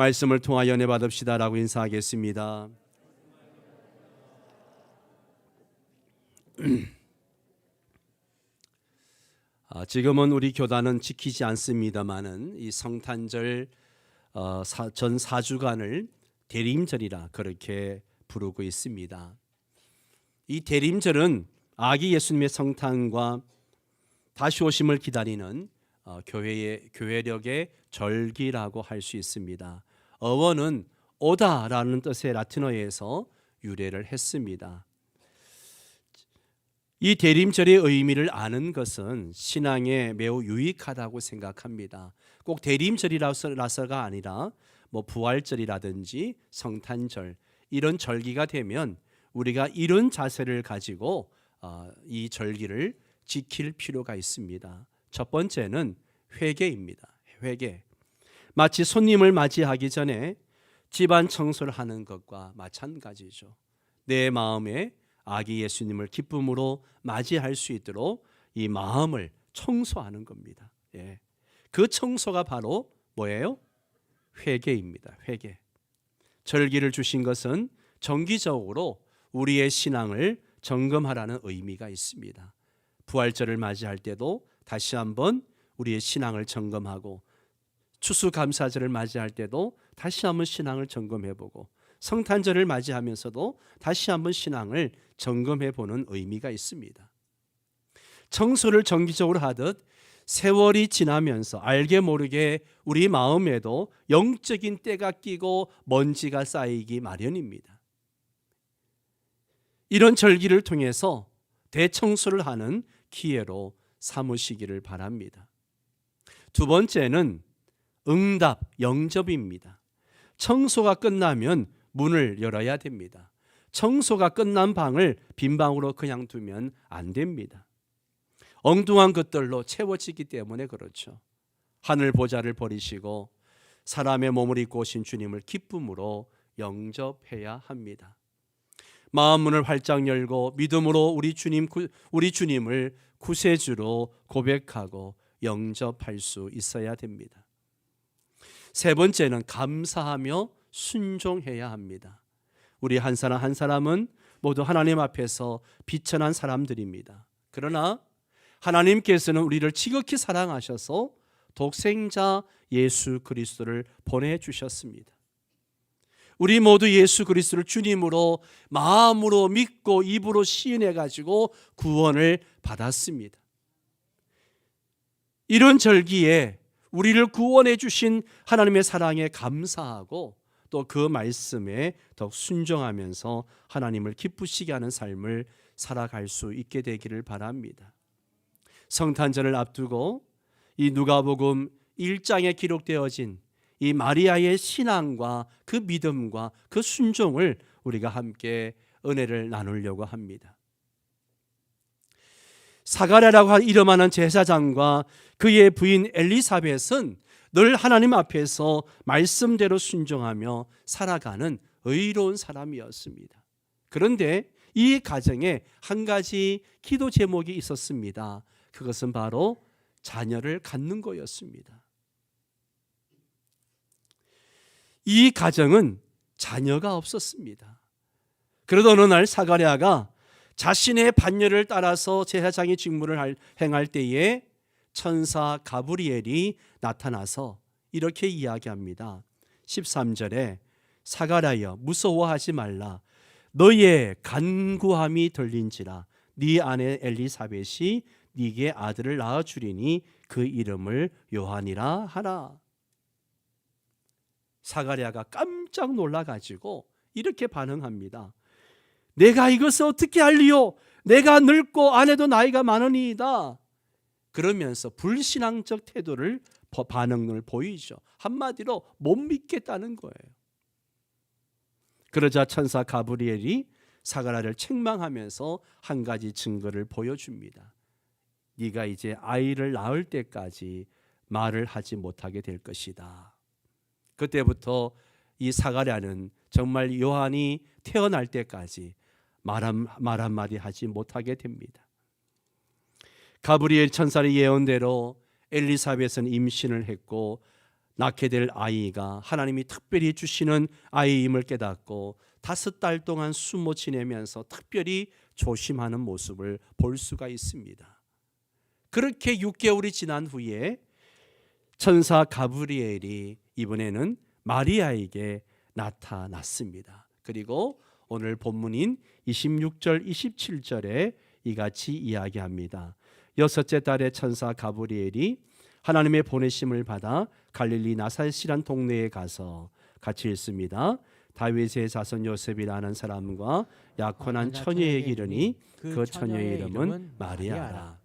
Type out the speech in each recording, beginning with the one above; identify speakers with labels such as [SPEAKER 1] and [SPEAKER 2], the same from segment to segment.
[SPEAKER 1] 말씀을 통하여 은혜 받읍시다라고 인사하겠습니다. 아, 지금은 우리 교단은 지키지 않습니다만은 이 성탄절 어, 사, 전 4주간을 대림절이라 그렇게 부르고 있습니다. 이 대림절은 아기 예수님의 성탄과 다시 오심을 기다리는 어, 교회의 교회력의 절기라고 할 수 있습니다. 어원은 오다라는 뜻의 라틴어에서 유래를 했습니다. 이 대림절의 의미를 아는 것은 신앙에 매우 유익하다고 생각합니다. 꼭 대림절이라서가 아니라 뭐 부활절이라든지 성탄절 이런 절기가 되면 우리가 이런 자세를 가지고 어, 이 절기를 지킬 필요가 있습니다. 첫 번째는 회개입니다. 회개. 마치 손님을 맞이하기 전에 집안 청소를 하는 것과 마찬가지죠. 내 마음에 아기 예수님을 기쁨으로 맞이할 수 있도록 이 마음을 청소하는 겁니다. 예. 그 청소가 바로 뭐예요? 회개입니다. 회개. 절기를 주신 것은 정기적으로 우리의 신앙을 점검하라는 의미가 있습니다. 부활절을 맞이할 때도 다시 한번 우리의 신앙을 점검하고 추수감사절을 맞이할 때도 다시 한번 신앙을 점검해 보고 성탄절을 맞이하면서도 다시 한번 신앙을 점검해 보는 의미가 있습니다. 청소를 정기적으로 하듯 세월이 지나면서 알게 모르게 우리 마음에도 영적인 때가 끼고 먼지가 쌓이기 마련입니다. 이런 절기를 통해서 대청소를 하는 기회로 삼으시기를 바랍니다. 두 번째는 응답, 영접입니다. 청소가 끝나면 문을 열어야 됩니다. 청소가 끝난 방을 빈 방으로 그냥 두면 안 됩니다. 엉뚱한 것들로 채워지기 때문에 그렇죠. 하늘 보좌를 버리시고 사람의 몸을 입고 오신 주님을 기쁨으로 영접해야 합니다. 마음 문을 활짝 열고 믿음으로 우리 주님 우리 주님을 구세주로 고백하고 영접할 수 있어야 됩니다. 세 번째는 감사하며 순종해야 합니다. 우리 한 사람 한 사람은 모두 하나님 앞에서 비천한 사람들입니다. 그러나 하나님께서는 우리를 지극히 사랑하셔서 독생자 예수 그리스도를 보내 주셨습니다. 우리 모두 예수 그리스도를 주님으로 마음으로 믿고 입으로 시인해 가지고 구원을 받았습니다. 이런 절기에 우리를 구원해 주신 하나님의 사랑에 감사하고 또 그 말씀에 더 순종하면서 하나님을 기쁘시게 하는 삶을 살아갈 수 있게 되기를 바랍니다. 성탄절을 앞두고 이 누가복음 1장에 기록되어진 이 마리아의 신앙과 그 믿음과 그 순종을 우리가 함께 은혜를 나누려고 합니다. 사가랴라고 이름하는 제사장과 그의 부인 엘리사벳은 늘 하나님 앞에서 말씀대로 순종하며 살아가는 의로운 사람이었습니다. 그런데 이 가정에 한 가지 기도 제목이 있었습니다. 그것은 바로 자녀를 갖는 거였습니다. 이 가정은 자녀가 없었습니다. 그러던 어느 날 사가랴가 자신의 반열을 따라서 제사장의 직무를 행할 때에 천사 가브리엘이 나타나서 이렇게 이야기합니다. 13절에 사가랴여 무서워하지 말라 너의 간구함이 들린지라 네 아내 엘리사벳이 네게 아들을 낳아 주리니 그 이름을 요한이라 하라. 사가랴가 깜짝 놀라 가지고 이렇게 반응합니다. 내가 이것을 어떻게 알리요? 내가 늙고 아내도 나이가 많으니이다. 그러면서 불신앙적 태도를 반응을 보이죠. 한마디로 못 믿겠다는 거예요. 그러자 천사 가브리엘이 사가라를 책망하면서 한 가지 증거를 보여줍니다. 네가 이제 아이를 낳을 때까지 말을 하지 못하게 될 것이다. 그때부터 이 사가랴는 정말 요한이 태어날 때까지 말, 한, 말 한마디 하지 못하게 됩니다. 가브리엘 천사의 예언대로 엘리사벳은 임신을 했고 낳게 될 아이가 하나님이 특별히 주시는 아이임을 깨닫고 다섯 달 동안 숨어 지내면서 특별히 조심하는 모습을 볼 수가 있습니다. 그렇게 6개월이 지난 후에 천사 가브리엘이 이번에는 마리아에게 나타났습니다. 그리고 오늘 본문인 26절 27절에 이같이 이야기합니다. 여섯째 달에 천사 가브리엘이 하나님의 보내심을 받아 갈릴리 나사렛이란 동네에 가서 같이 있습니다. 다윗의 자손 요셉이라는 사람과 약혼한 처녀에게 이르니 그 처녀의 이름은 마리아라.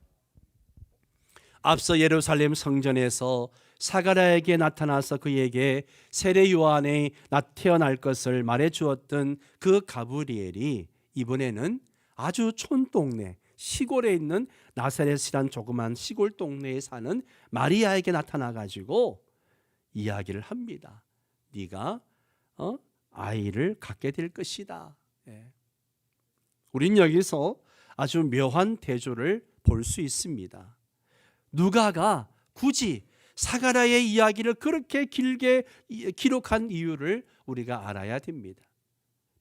[SPEAKER 1] 앞서 예루살렘 성전에서 사가랴에게 나타나서 그에게 세례 요한에 나 태어날 것을 말해 주었던 그 가브리엘이 이번에는 아주 촌동네 시골에 있는 나사렛이란 조그만 시골 동네에 사는 마리아에게 나타나 가지고 이야기를 합니다. 네가 어? 아이를 갖게 될 것이다. 예. 우린 여기서 아주 묘한 대조를 볼 수 있습니다. 누가가 굳이 사가라의 이야기를 그렇게 길게 이- 기록한 이유를 우리가 알아야 됩니다.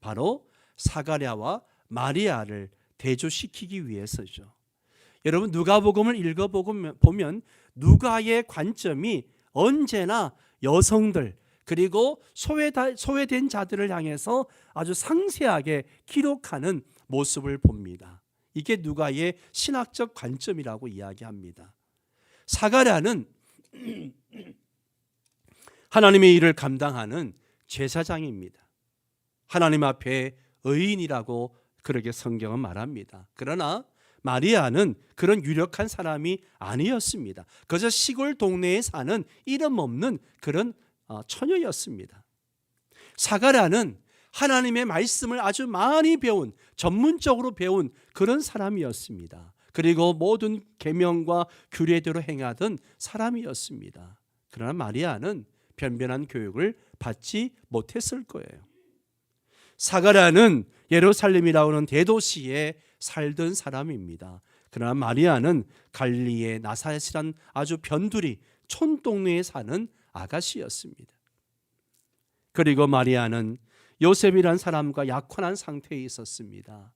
[SPEAKER 1] 바로 사가랴와 마리아를 대조시키기 위해서죠. 여러분 누가복음을 읽어 보면 보면 누가의 관점이 언제나 여성들 그리고 소외다, 소외 된 자들을 향해서 아주 상세하게 기록하는 모습을 봅니다. 이게 누가의 신학적 관점이라고 이야기합니다. 사가랴는 하나님의 일을 감당하는 제사장입니다. 하나님 앞에 의인이라고 그렇게 성경은 말합니다. 그러나 마리아는 그런 유력한 사람이 아니었습니다. 그저 시골 동네에 사는 이름 없는 그런 어, 처녀였습니다. 사가랴는 하나님의 말씀을 아주 많이 배운 전문적으로 배운 그런 사람이었습니다. 그리고 모든 계명과 규례대로 행하던 사람이었습니다. 그러나 마리아는 변변한 교육을 받지 못했을 거예요. 사가랴는 예루살렘이라고 하는 대도시에 살던 사람입니다. 그러나 마리아는 갈리의 나사렛이란 아주 변두리 촌동네에 사는 아가씨였습니다. 그리고 마리아는 요셉이란 사람과 약혼한 상태에 있었습니다.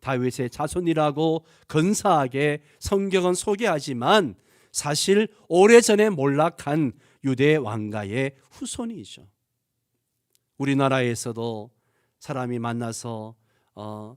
[SPEAKER 1] 다윗의 자손이라고 근사하게 성경은 소개하지만 사실 오래전에 몰락한 유대 왕가의 후손이죠. 우리나라에서도 사람이 만나서 어,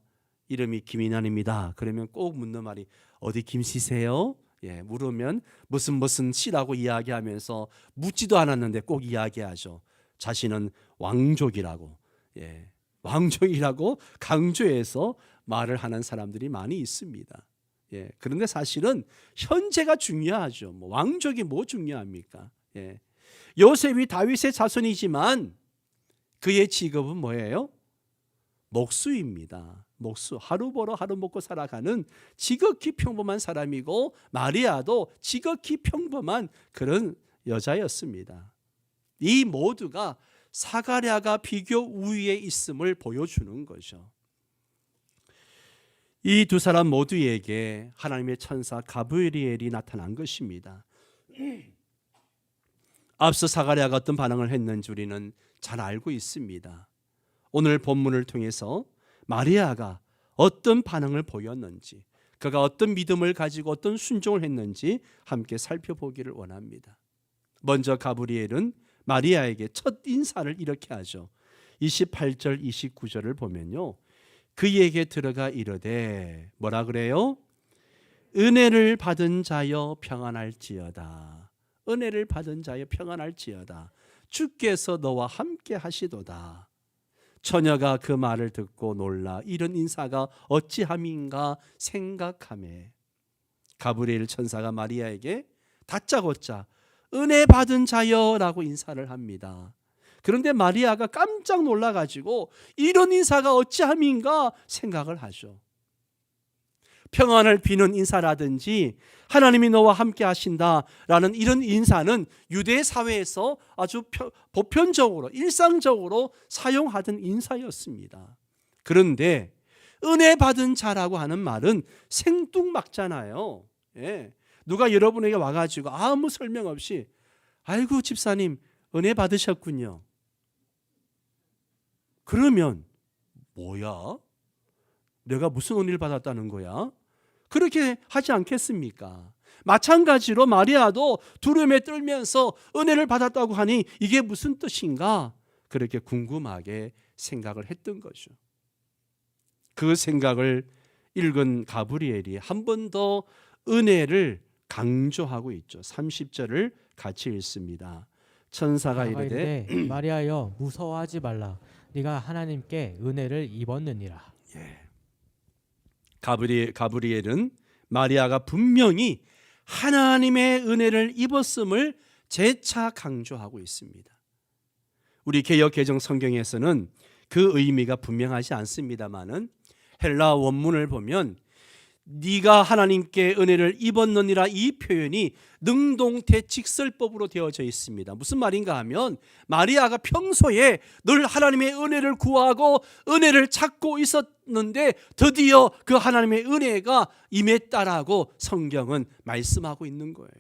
[SPEAKER 1] 이름이 김인환입니다. 그러면 꼭 묻는 말이 어디 김씨세요? 예, 물으면 무슨 무슨 씨라고 이야기하면서 묻지도 않았는데 꼭 이야기하죠. 자신은 왕족이라고. 예. 왕족이라고 강조해서 말을 하는 사람들이 많이 있습니다. 예. 그런데 사실은 현재가 중요하죠. 뭐 왕족이 뭐 중요합니까? 예. 요셉이 다윗의 자손이지만 그의 직업은 뭐예요? 목수입니다. 목수 하루 벌어 하루 먹고 살아가는 지극히 평범한 사람이고 마리아도 지극히 평범한 그런 여자였습니다. 이 모두가 사가랴가 비교 우위에 있음을 보여주는 거죠. 이 두 사람 모두에게 하나님의 천사 가브리엘이 나타난 것입니다. 앞서 사가랴가 어떤 반응을 했는지 우리는 잘 알고 있습니다. 오늘 본문을 통해서 마리아가 어떤 반응을 보였는지, 그가 어떤 믿음을 가지고 어떤 순종을 했는지 함께 살펴보기를 원합니다. 먼저 가브리엘은 마리아에게 첫 인사를 이렇게 하죠. 28절 29절을 보면요. 그에게 들어가 이르되 뭐라 그래요? 은혜를 받은 자여 평안할지어다. 은혜를 받은 자여 평안할지어다. 주께서 너와 함께 하시도다. 처녀가 그 말을 듣고 놀라 이런 인사가 어찌함인가 생각하매 가브리엘 천사가 마리아에게 다짜고짜 은혜 받은 자여라고 인사를 합니다. 그런데 마리아가 깜짝 놀라 가지고 이런 인사가 어찌함인가 생각을 하죠. 평안을 비는 인사라든지 하나님이 너와 함께 하신다라는 이런 인사는 유대 사회에서 아주 보편적으로 일상적으로 사용하던 인사였습니다. 그런데 은혜 받은 자라고 하는 말은 생뚱맞잖아요. 예. 누가 여러분에게 와가지고 아무 설명 없이 아이고 집사님 은혜 받으셨군요. 그러면 뭐야? 내가 무슨 은혜를 받았다는 거야? 그렇게 하지 않겠습니까? 마찬가지로 마리아도 두려움에 떨면서 은혜를 받았다고 하니 이게 무슨 뜻인가? 그렇게 궁금하게 생각을 했던 거죠. 그 생각을 읽은 가브리엘이 한 번 더 은혜를 강조하고 있죠. 30절을 같이 읽습니다. 천사가 이르되
[SPEAKER 2] 마리아여 무서워하지 말라 네가 하나님께 은혜를 입었느니라
[SPEAKER 1] 가브리, 가브리엘은 마리아가 분명히 하나님의 은혜를 입었음을 재차 강조하고 있습니다. 우리 개역 개정 성경에서는 그 의미가 분명하지 않습니다만은 헬라 원문을 보면 네가 하나님께 은혜를 입었느니라 이 표현이 능동태 직설법으로 되어져 있습니다. 무슨 말인가 하면 마리아가 평소에 늘 하나님의 은혜를 구하고 은혜를 찾고 있었는데 드디어 그 하나님의 은혜가 임했다라고 성경은 말씀하고 있는 거예요.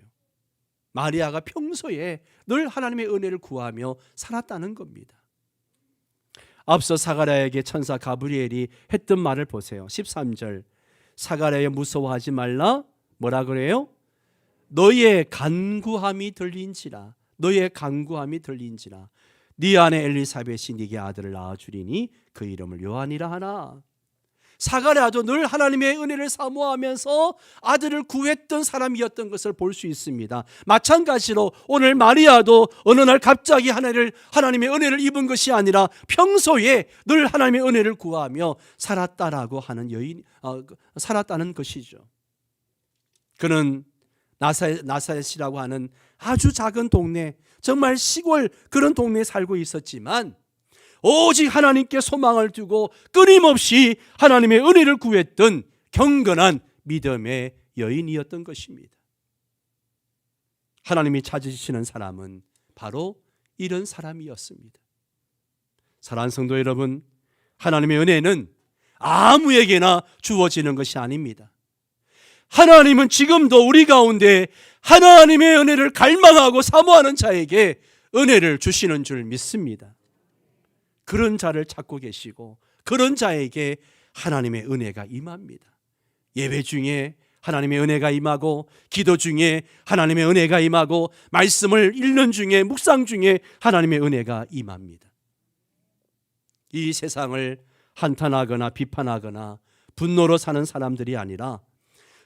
[SPEAKER 1] 마리아가 평소에 늘 하나님의 은혜를 구하며 살았다는 겁니다. 앞서 사가랴에게 천사 가브리엘이 했던 말을 보세요. 13절 사가랴여 무서워하지 말라. 뭐라 그래요? 너의 간구함이 들린지라. 너의 간구함이 들린지라. 네 안에 엘리사벳이 네게 아들을 낳아 주리니 그 이름을 요한이라 하나 사가랴도 늘 하나님의 은혜를 사모하면서 아들을 구했던 사람이었던 것을 볼 수 있습니다. 마찬가지로 오늘 마리아도 어느 날 갑자기 하나님을 하나님의 은혜를 입은 것이 아니라 평소에 늘 하나님의 은혜를 구하며 살았다라고 하는 여인 어, 살았다는 것이죠. 그는 나사 나사렛이라고 하는 아주 작은 동네, 정말 시골 그런 동네에 살고 있었지만 오직 하나님께 소망을 두고 끊임없이 하나님의 은혜를 구했던 경건한 믿음의 여인이었던 것입니다. 하나님이 찾으시는 사람은 바로 이런 사람이었습니다. 사랑하는 성도 여러분, 하나님의 은혜는 아무에게나 주어지는 것이 아닙니다. 하나님은 지금도 우리 가운데 하나님의 은혜를 갈망하고 사모하는 자에게 은혜를 주시는 줄 믿습니다. 그런 자를 찾고 계시고 그런 자에게 하나님의 은혜가 임합니다. 예배 중에 하나님의 은혜가 임하고 기도 중에 하나님의 은혜가 임하고 말씀을 읽는 중에 묵상 중에 하나님의 은혜가 임합니다. 이 세상을 한탄하거나 비판하거나 분노로 사는 사람들이 아니라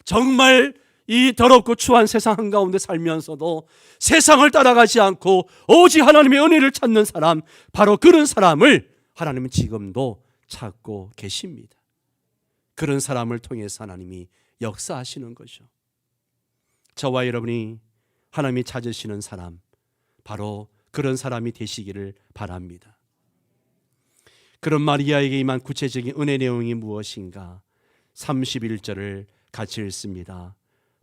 [SPEAKER 1] 정말 이 더럽고 추한 세상 한가운데 살면서도 세상을 따라가지 않고 오직 하나님의 은혜를 찾는 사람 바로 그런 사람을 하나님은 지금도 찾고 계십니다. 그런 사람을 통해서 하나님이 역사하시는 거죠. 저와 여러분이 하나님이 찾으시는 사람 바로 그런 사람이 되시기를 바랍니다. 그런 마리아에게 임한 구체적인 은혜 내용이 무엇인가? 31절을 같이 읽습니다.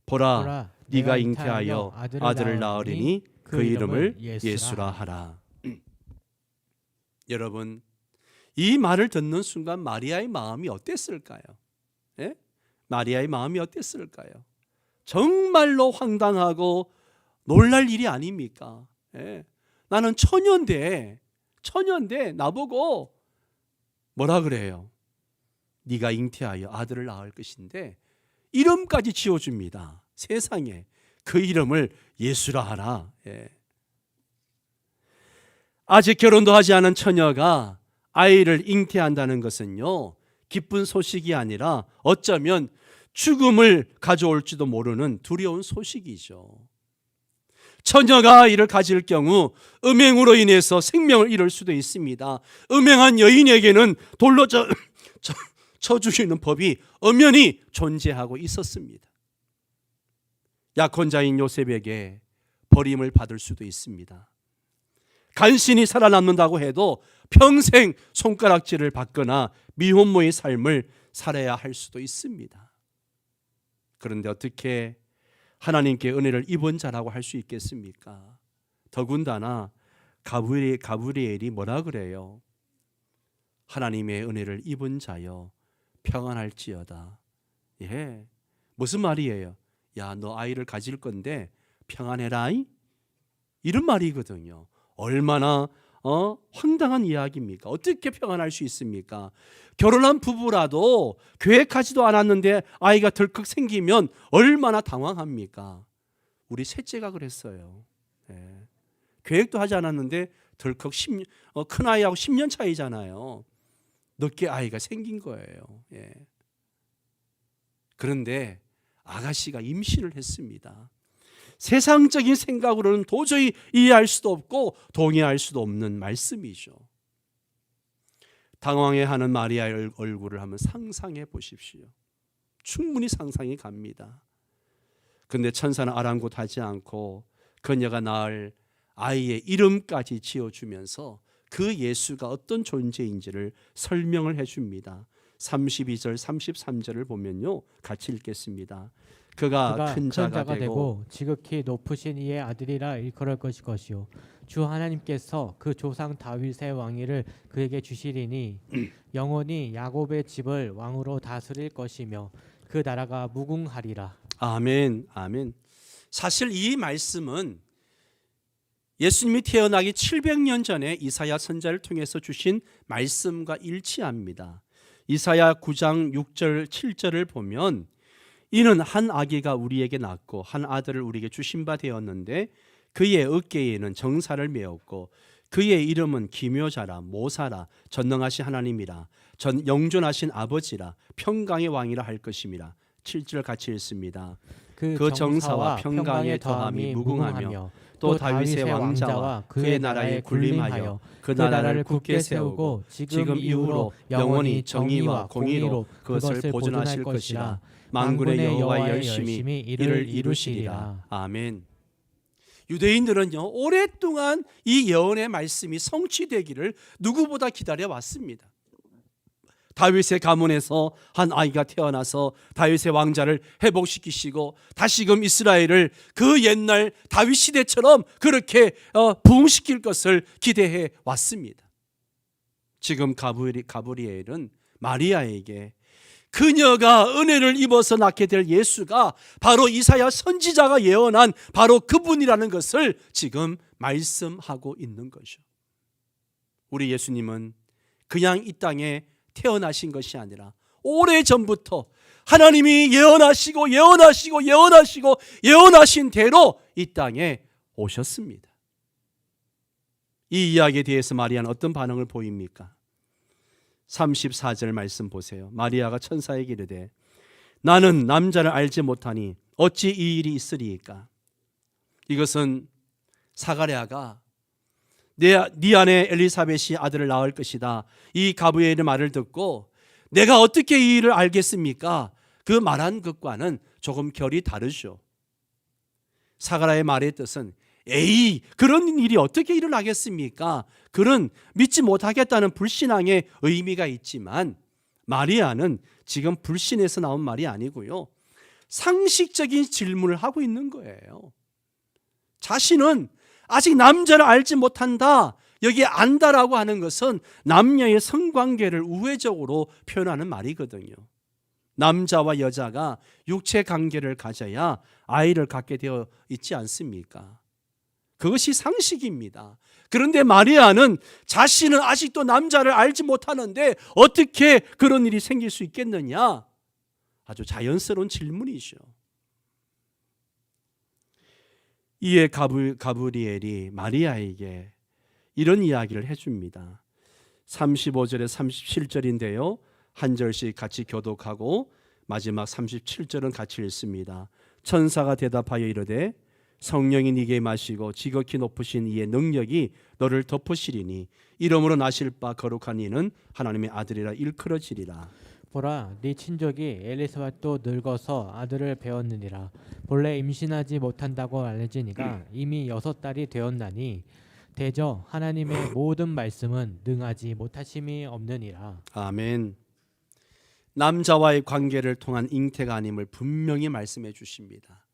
[SPEAKER 1] 보라,
[SPEAKER 2] 보라, 네가
[SPEAKER 1] 잉태하여 아들을 낳으리니 그 이름을 예수라 하라. 여러분, 이 말을 듣는 순간 마리아의 마음이 어땠을까요? 예? 마리아의 마음이 어땠을까요? 정말로 황당하고 놀랄 일이 아닙니까? 예? 나는 처녀인데, 처녀인데 나보고 뭐라 그래요? 네가 잉태하여 아들을 낳을 것인데 이름까지 지어줍니다. 세상에 그 이름을 예수라 하라. 예. 아직 결혼도 하지 않은 처녀가 아이를 잉태한다는 것은요 기쁜 소식이 아니라 어쩌면 죽음을 가져올지도 모르는 두려운 소식이죠. 처녀가 아이를 가질 경우 음행으로 인해서 생명을 잃을 수도 있습니다. 음행한 여인에게는 돌로 쳐, 쳐, 쳐 죽이는 법이 엄연히 존재하고 있었습니다. 약혼자인 요셉에게 버림을 받을 수도 있습니다. 간신히 살아남는다고 해도 평생 손가락질을 받거나 미혼모의 삶을 살아야 할 수도 있습니다. 그런데 어떻게 하나님께 은혜를 입은 자라고 할 수 있겠습니까? 더군다나 가브리, 가브리엘이 뭐라 그래요? 하나님의 은혜를 입은 자여 평안할지어다. 예. 무슨 말이에요? 야, 너 아이를 가질 건데 평안해라. 이런 말이거든요. 얼마나 어? 황당한 이야기입니까? 어떻게 평안할 수 있습니까? 결혼한 부부라도 계획하지도 않았는데 아이가 덜컥 생기면 얼마나 당황합니까? 우리 셋째가 그랬어요. 예. 계획도 하지 않았는데 덜컥 10, 어, 큰 아이하고 10년 차이잖아요. 늦게 아이가 생긴 거예요. 예. 그런데 아가씨가 임신을 했습니다. 세상적인 생각으로는 도저히 이해할 수도 없고 동의할 수도 없는 말씀이죠. 당황해하는 마리아의 얼- 얼굴을 한번 상상해 보십시오. 충분히 상상이 갑니다. 근데 천사는 아랑곳하지 않고 그녀가 낳을 아이의 이름까지 지어주면서 그 예수가 어떤 존재인지를 설명을 해 줍니다. 32절, 33절을 보면요, 같이 읽겠습니다. 그가,
[SPEAKER 2] 그가
[SPEAKER 1] 큰 자가, 되고
[SPEAKER 2] 되고 지극히 높으신 이의 아들이라 일컬을 것이 것이요 주 하나님께서 그 조상 다윗의 왕위를 그에게 주시리니 영원히 야곱의 집을 왕으로 다스릴 것이며 그 나라가 무궁하리라
[SPEAKER 1] 아멘, 아멘. 사실 이 말씀은 예수님이 태어나기 700년 전에 이사야 선자를 통해서 주신 말씀과 일치합니다. 이사야 9장 6절 7절을 보면 이는 한 아기가 우리에게 낳고 한 아들을 우리에게 주신 바 되었는데 그의 어깨에는 정사를 메었고 그의 이름은 기묘자라 모사라 전능하신 하나님이라 전 영존하신 아버지라 평강의 왕이라 할 것임이라 7절 같이 읽습니다. 그 정사와 평강의 더함이 무궁하며 또 다윗의 왕자와 그의 나라에 군림하여 그 나라를 굳게 세우고 지금 이후로 영원히 정의와 공의로 그것을 보존하실 것이라 만군의 여호와 열심히 이를 이루시리라. 아멘. 유대인들은요 오랫동안 이 예언의 말씀이 성취되기를 누구보다 기다려 왔습니다. 다윗의 가문에서 한 아이가 태어나서 다윗의 왕자를 회복시키시고 다시금 이스라엘을 그 옛날 다윗 시대처럼 그렇게 어, 부흥시킬 것을 기대해 왔습니다. 지금 가브리, 가브리엘은 마리아에게 그녀가 은혜를 입어서 낳게 될 예수가 바로 이사야 선지자가 예언한 바로 그분이라는 것을 지금 말씀하고 있는 거죠. 우리 예수님은 그냥 이 땅에 태어나신 것이 아니라 오래 전부터 하나님이 예언하시고 예언하시고 예언하시고 예언하신 대로 이 땅에 오셨습니다. 이 이야기에 대해서 마리아는 어떤 반응을 보입니까? 34절 말씀 보세요. 마리아가 천사에게 이르되 나는 남자를 알지 못하니 어찌 이 일이 있으리이까? 이것은 사가랴가 내, 네 안에 엘리사벳이 아들을 낳을 것이다. 이 가브리엘의 말을 듣고 내가 어떻게 이 일을 알겠습니까? 그 말한 것과는 조금 결이 다르죠. 사가라의 말의 뜻은 에이 그런 일이 어떻게 일어나겠습니까? 그런 믿지 못하겠다는 불신앙의 의미가 있지만 마리아는 지금 불신에서 나온 말이 아니고요. 상식적인 질문을 하고 있는 거예요. 자신은 아직 남자를 알지 못한다. 여기 안다라고 하는 것은 남녀의 성관계를 우회적으로 표현하는 말이거든요. 남자와 여자가 육체 관계를 가져야 아이를 갖게 되어 있지 않습니까? 그것이 상식입니다. 그런데 마리아는 자신은 아직도 남자를 알지 못하는데 어떻게 그런 일이 생길 수 있겠느냐? 아주 자연스러운 질문이죠. 이에 가브, 가브리엘이 마리아에게 이런 이야기를 해줍니다. 35절에 37절인데요. 한 절씩 같이 교독하고 마지막 37절은 같이 읽습니다. 천사가 대답하여 이르되 성령이 네게 마시고 지극히 높으신 이의 능력이 너를 덮으시리니 이름으로 나실 바 거룩한 이는 하나님의 아들이라 일컬어지리라.
[SPEAKER 2] 보라 네 친족이 엘리사벳도 늙어서 아들을 배웠느니라 본래 임신하지 못한다고 알려지니가 이미 여섯 달이 되었나니 대저 하나님의 모든 말씀은 능하지 못하심이 없느니라
[SPEAKER 1] 아멘. 남자와의 관계를 통한 잉태가 아님을 분명히 말씀해 주십니다.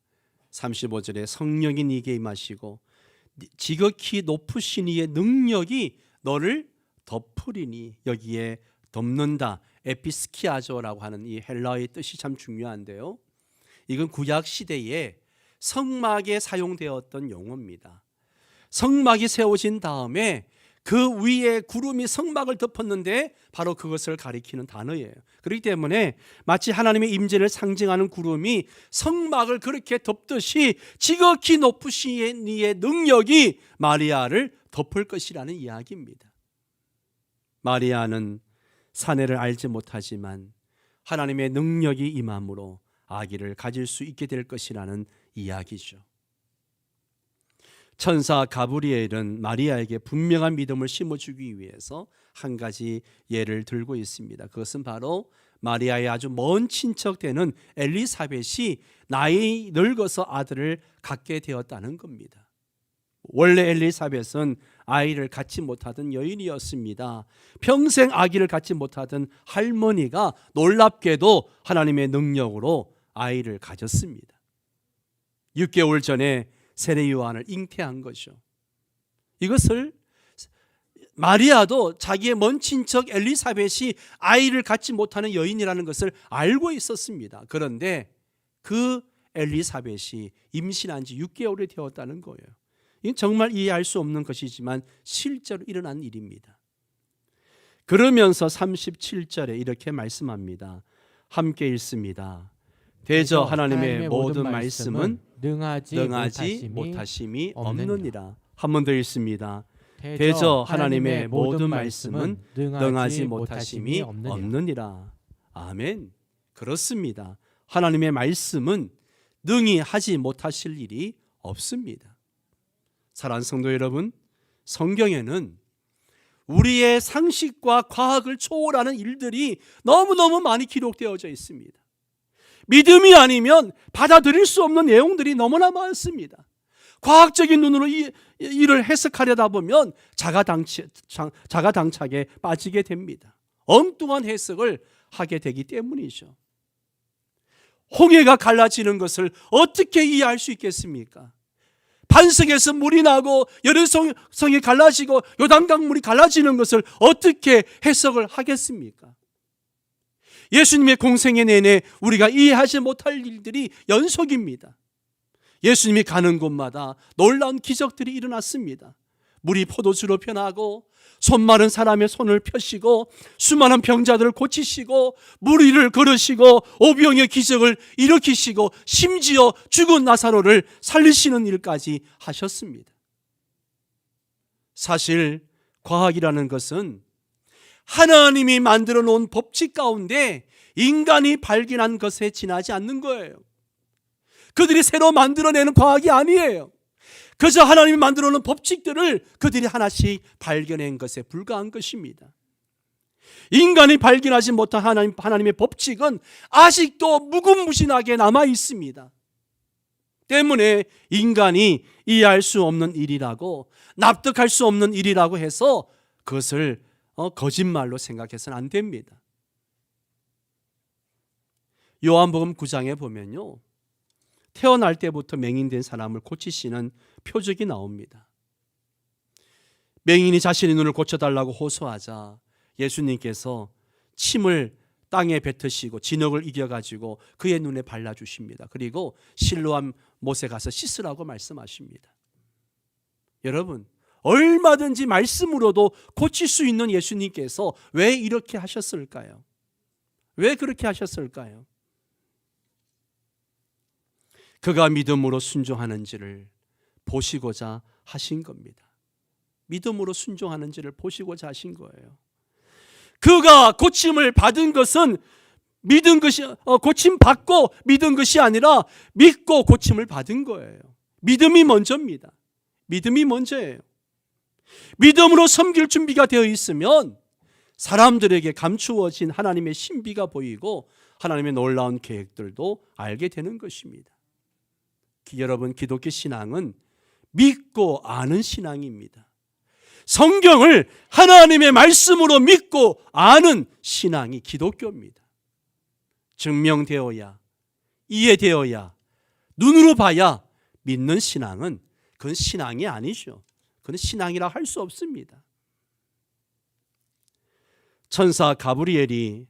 [SPEAKER 1] 35절에 성령이 네게 임하시고 지극히 높으신 이의 능력이 너를 덮으리니 여기에 덮는다 에피스키아조라고 하는 이 헬라어의 뜻이 참 중요한데요. 이건 구약 시대에 성막에 사용되었던 용어입니다. 성막이 세워진 다음에 그 위에 구름이 성막을 덮었는데 바로 그것을 가리키는 단어예요. 그렇기 때문에 마치 하나님의 임재를 상징하는 구름이 성막을 그렇게 덮듯이 지극히 높으신 이의 능력이 마리아를 덮을 것이라는 이야기입니다. 마리아는 사내를 알지 못하지만 하나님의 능력이 임함으로 아기를 가질 수 있게 될 것이라는 이야기죠. 천사 가브리엘은 마리아에게 분명한 믿음을 심어주기 위해서 한 가지 예를 들고 있습니다. 그것은 바로 마리아의 아주 먼 친척 되는 엘리사벳이 나이 늙어서 아들을 갖게 되었다는 겁니다. 원래 엘리사벳은 아이를 갖지 못하던 여인이었습니다. 평생 아기를 갖지 못하던 할머니가 놀랍게도 하나님의 능력으로 아이를 가졌습니다. 6개월 전에 세례 요한을 잉태한 거죠. 이것을 마리아도 자기의 먼 친척 엘리사벳이 아이를 갖지 못하는 여인이라는 것을 알고 있었습니다. 그런데 그 엘리사벳이 임신한 지 6개월이 되었다는 거예요. 이건 정말 이해할 수 없는 것이지만 실제로 일어난 일입니다. 그러면서 37절에 이렇게 말씀합니다. 함께 읽습니다. 대저 하나님의 모든 말씀은
[SPEAKER 2] 능하지,
[SPEAKER 1] 능하지
[SPEAKER 2] 못하심이 없느니라.
[SPEAKER 1] 한 번 더 읽습니다. 대저 하나님의 모든 말씀은 능하지 못하심이.
[SPEAKER 2] 없느니라.
[SPEAKER 1] 아멘. 그렇습니다. 하나님의 말씀은 능히 하지 못하실 일이 없습니다. 사랑하는 성도 여러분, 성경에는 우리의 상식과 과학을 초월하는 일들이 너무너무 많이 기록되어져 있습니다. 믿음이 아니면 받아들일 수 없는 내용들이 너무나 많습니다. 과학적인 눈으로 이, 이를 해석하려다 보면 자가당치, 자가당착에 빠지게 됩니다. 엉뚱한 해석을 하게 되기 때문이죠. 홍해가 갈라지는 것을 어떻게 이해할 수 있겠습니까? 반석에서 물이 나고 여름성이 갈라지고 요단강 물이 갈라지는 것을 어떻게 해석을 하겠습니까? 예수님의 공생애 내내 우리가 이해하지 못할 일들이 연속입니다. 예수님이 가는 곳마다 놀라운 기적들이 일어났습니다. 물이 포도주로 변하고 손 마른 사람의 손을 펴시고 수많은 병자들을 고치시고 무리를 걸으시고 오병의 기적을 일으키시고 심지어 죽은 나사로를 살리시는 일까지 하셨습니다. 사실 과학이라는 것은 하나님이 만들어 놓은 법칙 가운데 인간이 발견한 것에 지나지 않는 거예요. 그들이 새로 만들어내는 과학이 아니에요. 그저 하나님이 만들어 놓은 법칙들을 그들이 하나씩 발견한 것에 불과한 것입니다. 인간이 발견하지 못한 하나님, 하나님의 법칙은 아직도 무궁무진하게 남아 있습니다. 때문에 인간이 이해할 수 없는 일이라고 납득할 수 없는 일이라고 해서 그것을 어, 거짓말로 생각해서는 안 됩니다. 요한복음 9장에 보면요. 태어날 때부터 맹인된 사람을 고치시는 표적이 나옵니다. 맹인이 자신의 눈을 고쳐달라고 호소하자 예수님께서 침을 땅에 뱉으시고 진흙을 이겨가지고 그의 눈에 발라주십니다. 그리고 실로암 못에 가서 씻으라고 말씀하십니다. 여러분 얼마든지 말씀으로도 고칠 수 있는 예수님께서 왜 이렇게 하셨을까요? 왜 그렇게 하셨을까요? 그가 믿음으로 순종하는지를 보시고자 하신 겁니다. 믿음으로 순종하는지를 보시고자 하신 거예요. 그가 고침을 받은 것은 믿은 것이 어, 고침 받고 믿은 것이 아니라 믿고 고침을 받은 거예요. 믿음이 먼저입니다. 믿음이 먼저예요. 믿음으로 섬길 준비가 되어 있으면 사람들에게 감추어진 하나님의 신비가 보이고 하나님의 놀라운 계획들도 알게 되는 것입니다. 여러분 기독교 신앙은 믿고 아는 신앙입니다. 성경을 하나님의 말씀으로 믿고 아는 신앙이 기독교입니다. 증명되어야 이해되어야 눈으로 봐야 믿는 신앙은 그건 신앙이 아니죠. 그건 신앙이라 할 수 없습니다. 천사 가브리엘이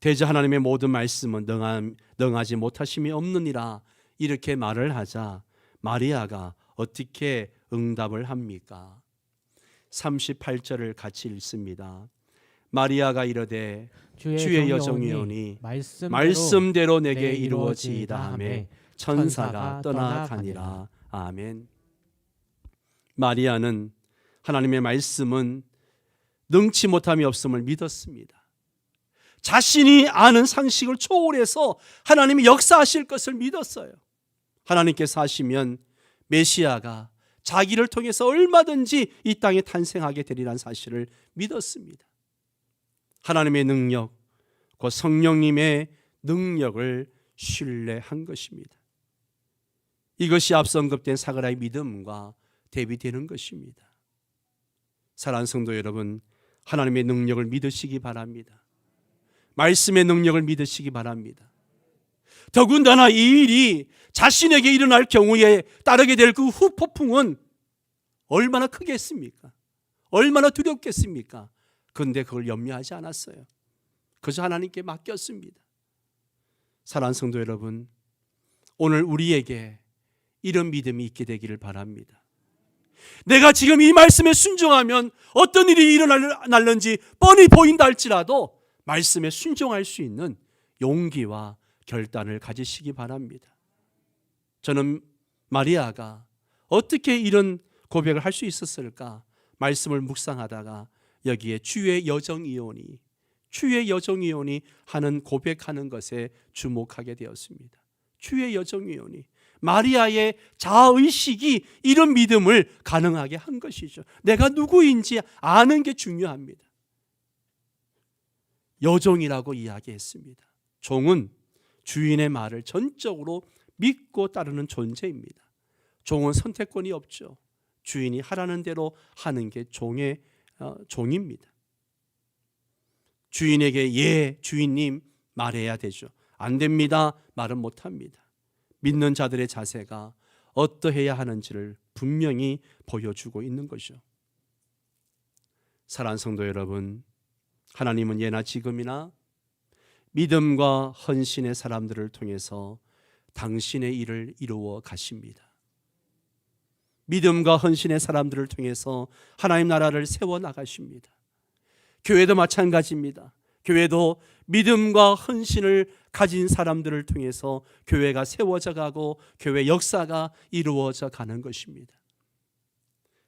[SPEAKER 1] 대저 하나님의 모든 말씀은 능하 지 못하심이 없느니라 이렇게 말을 하자 마리아가 어떻게 응답을 합니까? 38절을 같이 읽습니다. 마리아가 이르되
[SPEAKER 2] 주의,
[SPEAKER 1] 주의
[SPEAKER 2] 여정이오니 말씀대로,
[SPEAKER 1] 말씀대로 내게
[SPEAKER 2] 내
[SPEAKER 1] 이루어지이다 하매
[SPEAKER 2] 천사가
[SPEAKER 1] 떠나가니라. 아멘. 마리아는 하나님의 말씀은 능치 못함이 없음을 믿었습니다. 자신이 아는 상식을 초월해서 하나님이 역사하실 것을 믿었어요. 하나님께서 하시면 메시아가 자기를 통해서 얼마든지 이 땅에 탄생하게 되리라는 사실을 믿었습니다. 하나님의 능력, 그 성령님의 능력을 신뢰한 것입니다. 이것이 앞서 언급된 사가라의 믿음과 대비되는 것입니다. 사랑하는 성도 여러분, 하나님의 능력을 믿으시기 바랍니다. 말씀의 능력을 믿으시기 바랍니다. 더군다나 이 일이 자신에게 일어날 경우에 따르게 될 그 후폭풍은 얼마나 크겠습니까? 얼마나 두렵겠습니까? 그런데 그걸 염려하지 않았어요. 그저 하나님께 맡겼습니다. 사랑하는 성도 여러분, 오늘 우리에게 이런 믿음이 있게 되기를 바랍니다. 내가 지금 이 말씀에 순종하면 어떤 일이 일어날는지 뻔히 보인다 할지라도 말씀에 순종할 수 있는 용기와 결단을 가지시기 바랍니다. 저는 마리아가 어떻게 이런 고백을 할 수 있었을까? 말씀을 묵상하다가 여기에 주의 여정이오니 주의 여정이오니 하는 고백하는 것에 주목하게 되었습니다. 주의 여정이오니 마리아의 자의식이 이런 믿음을 가능하게 한 것이죠. 내가 누구인지 아는 게 중요합니다. 여종이라고 이야기했습니다. 종은 주인의 말을 전적으로 믿고 따르는 존재입니다. 종은 선택권이 없죠. 주인이 하라는 대로 하는 게 종의 어, 종입니다. 주인에게 예 주인님 말해야 되죠. 안 됩니다. 말은 못 합니다. 믿는 자들의 자세가 어떠해야 하는지를 분명히 보여주고 있는 것이죠. 사랑하는 성도 여러분, 하나님은 예나 지금이나 믿음과 헌신의 사람들을 통해서 당신의 일을 이루어 가십니다. 믿음과 헌신의 사람들을 통해서 하나님 나라를 세워 나가십니다. 교회도 마찬가지입니다. 교회도 믿음과 헌신을 가진 사람들을 통해서 교회가 세워져 가고 교회 역사가 이루어져 가는 것입니다.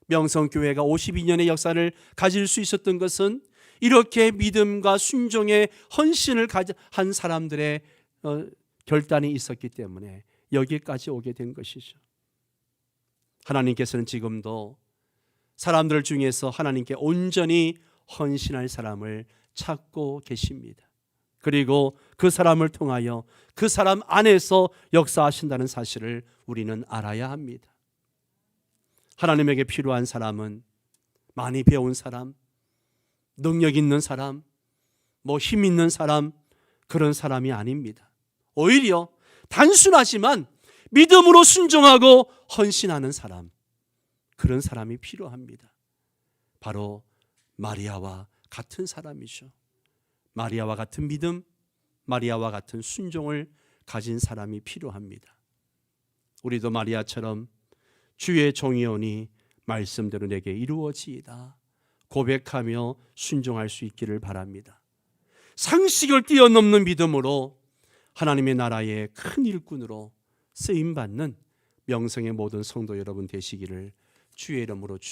[SPEAKER 1] 명성교회가 52년의 역사를 가질 수 있었던 것은 이렇게 믿음과 순종의 헌신을 한 사람들의 어, 결단이 있었기 때문에 여기까지 오게 된 것이죠. 하나님께서는 지금도 사람들 중에서 하나님께 온전히 헌신할 사람을 찾고 계십니다. 그리고 그 사람을 통하여 그 사람 안에서 역사하신다는 사실을 우리는 알아야 합니다. 하나님에게 필요한 사람은 많이 배운 사람, 능력 있는 사람, 뭐 힘 있는 사람, 그런 사람이 아닙니다. 오히려 단순하지만 믿음으로 순종하고 헌신하는 사람, 그런 사람이 필요합니다. 바로 마리아와 같은 사람이죠. 마리아와 같은 믿음, 마리아와 같은 순종을 가진 사람이 필요합니다. 우리도 마리아처럼 주의 종이 오니 말씀대로 내게 이루어지이다. 고백하며 순종할 수 있기를 바랍니다. 상식을 뛰어넘는 믿음으로 하나님의 나라의 큰 일꾼으로 쓰임 받는 명성의 모든 성도 여러분 되시기를 주의 이름으로 축